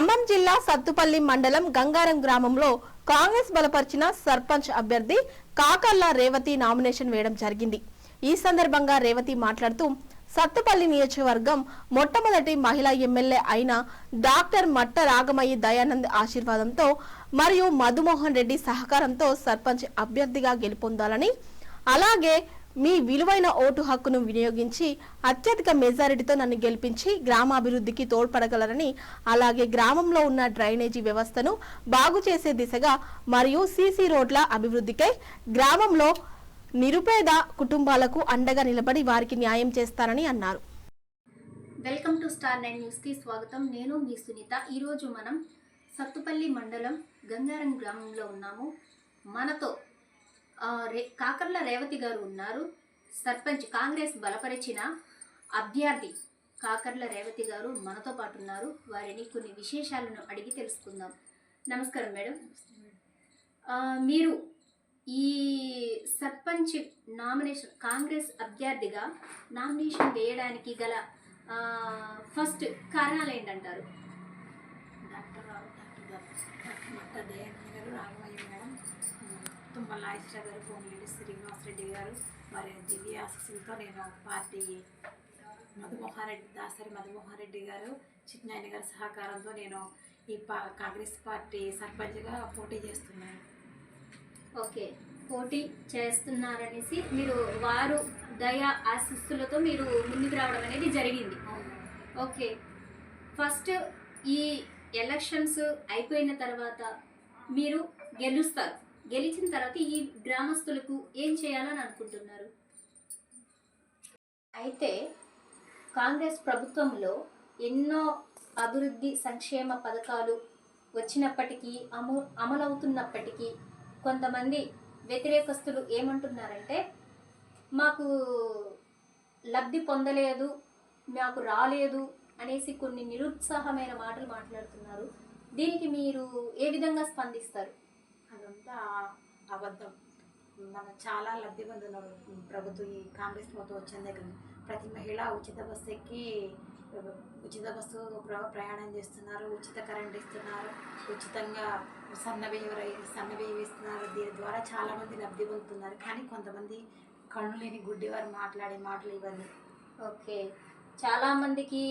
ఖమ్మం జిల్లా సత్తుపల్లి మండలం గంగారం గ్రామంలో కాంగ్రెస్ బలపరిచిన సర్పంచ్ అభ్యర్థి కాకల్లా రేవతి నామినేషన్ వేయడం జరిగింది. ఈ సందర్భంగా రేవతి మాట్లాడుతూ సత్తుపల్లి నియోజకవర్గం మొట్టమొదటి మహిళా ఎమ్మెల్యే అయిన డాక్టర్ మట్ట రాగమయ్యి దయానంద్ ఆశీర్వాదంతో మరియు మధుమోహన్ రెడ్డి సహకారంతో సర్పంచ్ అభ్యర్థిగా గెలుపొందాలని అలాగే మీ విలువైన ఓటు హక్కును వినియోగించి అత్యధిక మెజారిటీతో నన్ను గెలిపించి గ్రామాభివృద్ధికి తోడ్పడగలరని అలాగే గ్రామంలో ఉన్న డ్రైనేజీ వ్యవస్థను బాగు చేసే దిశగా మరియు సీసీ రోడ్ల అభివృద్ధికై గ్రామంలో నిరుపేద కుటుంబాలకు అండగా నిలబడి వారికి న్యాయం చేస్తారని అన్నారు. వెల్కమ్ టు స్టార్ నైన్ న్యూస్కి స్వాగతం. నేను మీ సునీత. ఈరోజు మనం సత్తుపల్లి మండలం గంగారం గ్రామంలో ఉన్నాము. మనతో రే కాకర్ల రేవతి గారు ఉన్నారు. సర్పంచ్ కాంగ్రెస్ బలపరిచిన అభ్యర్థి కాకర్ల రేవతి గారు మనతో పాటు ఉన్నారు. వారిని కొన్ని విశేషాలను అడిగి తెలుసుకుందాం. నమస్కారం మేడం. మీరు ఈ సర్పంచ్ నామినేషన్ కాంగ్రెస్ అభ్యర్థిగా నామినేషన్ వేయడానికి గల ఫస్ట్ కారణాలు ఏంటంటారు? డాక్టర్ రావు డాక్టర్ గారు డాక్టర్ మట్ట గారు రాఘవయ్య మేడం. తుమ్మల నాగేశ్వర గారు కోమిరెడ్డి శ్రీనివాసరెడ్డి గారు మరి దివ్య ఆశీస్సులతో నేను పార్టీ మధుమోహన్ రెడ్డి దాసరి మధుమోహన్ రెడ్డి గారు చిన్నాయన గారి సహకారంతో నేను ఈ పా కాంగ్రెస్ పార్టీ సర్పంచ్గా పోటీ చేస్తున్నాను. ఓకే. పోటీ చేస్తున్నారనేసి మీరు వారు దయ ఆశిస్సులతో మీరు ముందుకు రావడం అనేది జరిగింది. ఓకే. ఫస్ట్ ఈ ఎలక్షన్స్ అయిపోయిన తర్వాత మీరు గెలుస్తారు. గెలిచిన తర్వాత ఈ గ్రామస్తులకు ఏం చేయాలని అనుకుంటున్నారు? అయితే కాంగ్రెస్ ప్రభుత్వంలో ఎన్నో అభివృద్ధి సంక్షేమ పథకాలు వచ్చినప్పటికీ అము అమలవుతున్నప్పటికీ కొంతమంది వ్యతిరేకస్తులు ఏమంటున్నారంటే మాకు లబ్ధి పొందలేదు మాకు రాలేదు అనేసి కొన్ని నిరుత్సాహమైన మాటలు మాట్లాడుతున్నారు. దీనికి మీరు ఏ విధంగా స్పందిస్తారు? అదంతా అబద్ధం. మన చాలా లబ్ధి పొందుతున్నారు ప్రభుత్వం ఈ కాంగ్రెస్ ప్రభుత్వం వచ్చిన దగ్గర ప్రతి మహిళ ఉచిత బస్సు ఎక్కి ఉచిత బస్సు ప్ర- ప్రయాణం చేస్తున్నారు ఉచిత కరెంట్ ఇస్తున్నారు ఉచితంగా సన్నబియ్యం రై సన్నబియ్యం ఇస్తున్నారు. దీని ద్వారా చాలామంది లబ్ధి పొందుతున్నారు. కానీ కొంతమంది కళ్ళు లేని గుడ్డివారు మాట్లాడే మాటలు ఇవన్నీ ఓకే. చాలామందికి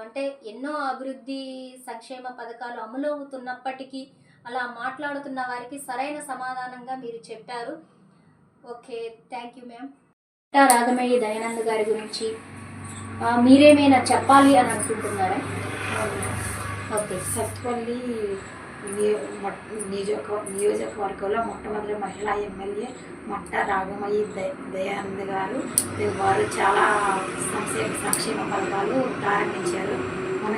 అంటే ఎన్నో అభివృద్ధి సంక్షేమ పథకాలు అమలు అవుతున్నప్పటికీ అలా మాట్లాడుతున్న వారికి సరైన సమాధానంగా మీరు చెప్పారు. Okay thank you ma'am. Ragamayya Dayanand గారి గురించి మీరేమైనా చెప్పాలి అని అనుకుంటున్నారా? ఓకే సత్పల్లి నియోజక నియోజకవర్గంలో మొట్టమొదటి మహిళా ఎమ్మెల్యే మట్ట రాగమయ్యి దయ దయానంద్ గారు. వారు చాలా సంక్షేమ సంక్షేమ పథకాలు ప్రారంభించారు. మన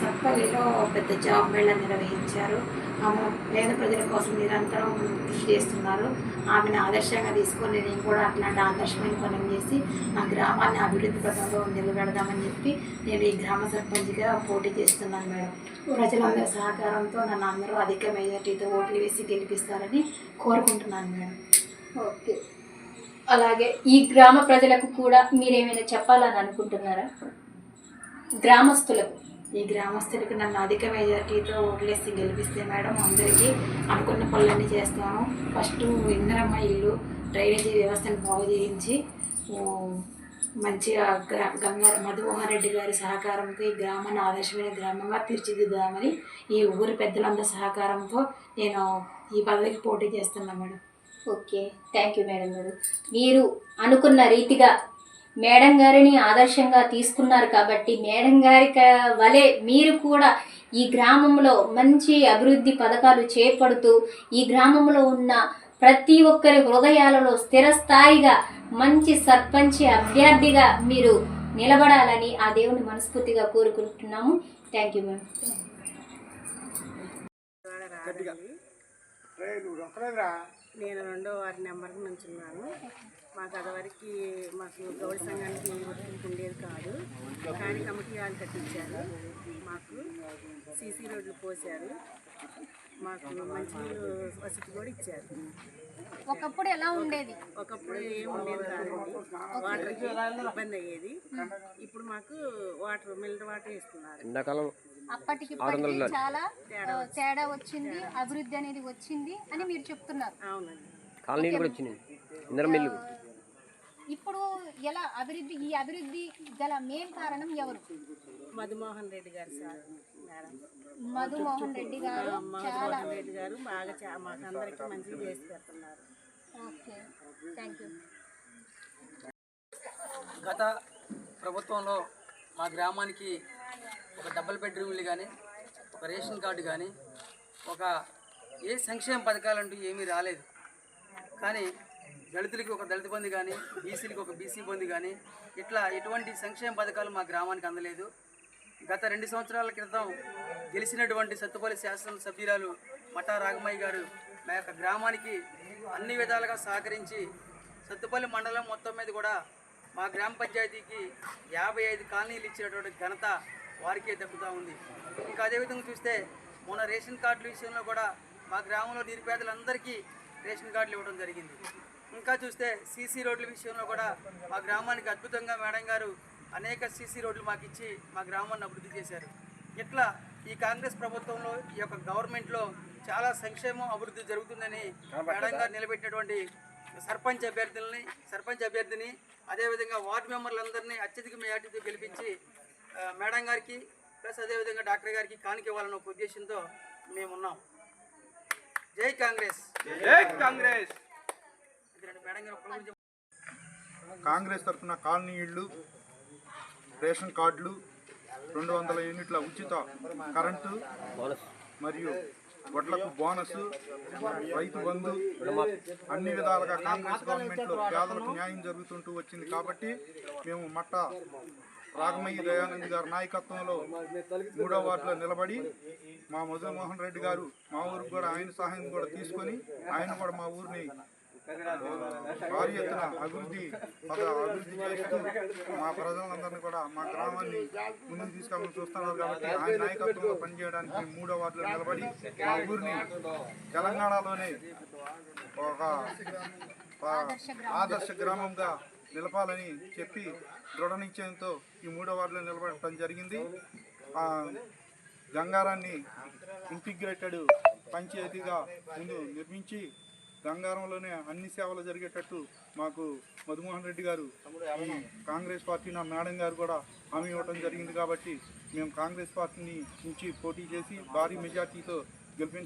సత్పల్లిలో పెద్ద జాబ్ మేళ నిర్వహించారు. ఆమె పేద ప్రజల కోసం నిరంతరం కృషి చేస్తున్నారు. ఆమెను ఆదర్శంగా తీసుకొని నేను కూడా అట్లాంటి ఆదర్శమైన పనులు చేసి మా గ్రామాన్ని అభివృద్ధి పథంలో నిలబెడదామని చెప్పి నేను ఈ గ్రామ సర్పంచ్గా పోటీ చేస్తున్నాను మేడం. ప్రజలందరి సహకారంతో నన్ను అందరూ అధిక మెజార్టీతో ఓట్లు వేసి గెలిపిస్తారని కోరుకుంటున్నాను మేడం. ఓకే. అలాగే ఈ గ్రామ ప్రజలకు కూడా మీరేమైనా చెప్పాలని అనుకుంటున్నారా? గ్రామస్తులకు. ఈ గ్రామస్తులకి నన్ను అధిక మెజార్టీతో ఓట్లేసి గెలిపిస్తే మేడం అందరికీ అనుకున్న పనులన్నీ చేస్తాను. ఫస్ట్ ఇందరమ్మ ఇల్లు డ్రైనేజీ వ్యవస్థను బాగు చేయించి మంచిగా గ్రా గంగార మధుమోహన్ రెడ్డి గారి సహకారంతో ఈ గ్రామాన్ని ఆదర్శమైన గ్రామంగా తీర్చిదిద్దామని ఈ ఊరి పెద్దలందరి సహకారంతో నేను ఈ పదవికి పోటీ చేస్తున్నాను madam. Okay. Thank you madam గారు. మీరు అనుకున్న రీతిగా మేడం గారిని ఆదర్శంగా తీసుకున్నారు కాబట్టి మేడం గారి వలె మీరు కూడా ఈ గ్రామంలో మంచి అభివృద్ధి పథకాలు చేపడుతూ ఈ గ్రామంలో ఉన్న ప్రతి ఒక్కరి హృదయాలలో స్థిరస్థాయిగా మంచి సర్పంచ్ అభ్యర్థిగా మీరు నిలబడాలని ఆ దేవుని మనస్ఫూర్తిగా కోరుకుంటున్నాము. థ్యాంక్ యూ మ్యామ్ నేను రెండో వారి నెంబర్కి నుంచున్నాను. మాకు అదివరకు మాకు గౌడి సంఘానికి గుర్తింపు ఉండేది కాదు. కానీ కమిటీ వాళ్ళు కట్టించారు. మాకు సీసీ రోడ్లు పోసారు మాకు మంచినీళ్ళు వసతి కూడా ఇచ్చారు. ఒకప్పుడు ఎలా ఉండేది? ఒకప్పుడు ఏం ఉండేది కాదండి. వాటర్కి ఇబ్బంది అయ్యేది. ఇప్పుడు మాకు వాటర్ మిల్డ్ వాటర్ ఇస్తున్నారు ఎండాకాలం అప్పటికి చాలా తేడా వచ్చింది. అభివృద్ధి అనేది వచ్చింది అని మీరు చెప్తున్నారు. అవునండి. కాలనీలు కూడా వచ్చినాయి. ఇందరం మిల్లు ఇప్పుడు ఎలా అభివృద్ధి ఈ అభివృద్ధి గల మెయిన్ కారణం ఎవరు? మధుమోహన్ రెడ్డి గారు సార్ మేడం. మధుమోహన్ రెడ్డి గారు చాలా మధుమోహన్ రెడ్డి గారు బాగా చా మాకు అందరికీ మంచిగా చేసి పెడుతున్నారు ఓకే థ్యాంక్ యూ గత ప్రభుత్వంలో మా గ్రామానికి ఒక డబుల్ బెడ్రూమ్ ఇల్లు కానీ ఒక రేషన్ కార్డు కానీ ఒక ఏ సంక్షేమ పథకాలంటూ ఏమీ రాలేదు. కానీ దళితులకి ఒక దళిత బంధు కానీ బీసీలకి ఒక బీసీ బంధు కానీ ఇట్లా ఎటువంటి సంక్షేమ పథకాలు మా గ్రామానికి అందలేదు. గత రెండు సంవత్సరాల క్రితం గెలిచినటువంటి సత్తుపల్లి శాసన సభ్యురాలు మఠా రాగమయ్య గారు మా యొక్క గ్రామానికి అన్ని విధాలుగా సహకరించి సత్తుపల్లి మండలం మొత్తం మీద కూడా మా గ్రామ పంచాయతీకి యాభై ఐదు కాలనీలు ఇచ్చినటువంటి ఘనత వారికే దక్కుతూ ఉంది. ఇంకా అదేవిధంగా చూస్తే మొన్న రేషన్ కార్డుల విషయంలో కూడా మా గ్రామంలో నిరుపేదలందరికీ రేషన్ కార్డులు ఇవ్వడం జరిగింది. ఇంకా చూస్తే సీసీ రోడ్ల విషయంలో కూడా మా గ్రామానికి అద్భుతంగా మేడం గారు అనేక సీసీ రోడ్లు మాకు ఇచ్చి మా గ్రామాన్ని అభివృద్ధి చేశారు. ఇట్లా ఈ కాంగ్రెస్ ప్రభుత్వంలో ఈ యొక్క గవర్నమెంట్లో చాలా సంక్షేమం అభివృద్ధి జరుగుతుందని మేడం గారు నిలబెట్టినటువంటి సర్పంచ్ అభ్యర్థులని సర్పంచ్ అభ్యర్థిని అదేవిధంగా వార్డు మెంబర్లందరినీ అత్యధిక మేయాటితో గెలిపించి మేడం గారికి ప్లస్ అదేవిధంగా డాక్టర్ గారికి కానుక ఇవ్వాలన్న ఒక ఉద్దేశంతో మేమున్నాం. జై కాంగ్రెస్! జై కాంగ్రెస్ ఎందుకంటే మేడం గారు ఒక్క గురించి కాంగ్రెస్ తరఫున కాలనీళ్ళు రేషన్ కార్డులు రెండు వందల యూనిట్ల ఉచిత కరెంటు మరియు వడ్లకు బోనస్ రైతు బంధు అన్ని విధాలుగా కాంగ్రెస్ గవర్నమెంట్లో పేదలకు న్యాయం జరుగుతుంటూ వచ్చింది కాబట్టి మేము మట్ట రాగమయ్య దయానంద్ గారి నాయకత్వంలో మూడో వార్డులో నిలబడి మా మధుమోహన్ రెడ్డి గారు మా ఊరికి కూడా ఆయన సహాయం కూడా తీసుకొని ఆయన కూడా మా ఊరిని భారీ ఎత్తున అభివృద్ధి అభివృద్ధి చేస్తూ మా ప్రజలందరినీ కూడా మా గ్రామాన్ని ముందుకు తీసుకోవాలని చూస్తున్నారు కాబట్టి ఆయన నాయకత్వంలో పనిచేయడానికి మూడో వార్డులో నిలబడి మా ఊరిని తెలంగాణలోనే ఒక ఆదర్శ గ్రామంగా నిలపాలని చెప్పి దృఢ నిశ్చయంతో ఈ మూడో వార్డులో నిలబడటం జరిగింది. ఆ, గంగారాన్ని ఇంటిగ్రేటెడ్ పంచాయతీగా ముందు నిర్మించి గంగారంలోనే అన్ని సేవలు జరిగేటట్టు మాకు మధుమోహన్ రెడ్డి గారు కాంగ్రెస్ పార్టీ నా మేడం గారు కూడా హామీ ఇవ్వడం జరిగింది కాబట్టి మేము కాంగ్రెస్ పార్టీని నుంచి పోటీ చేసి భారీ మెజార్టీతో గెలిపించ.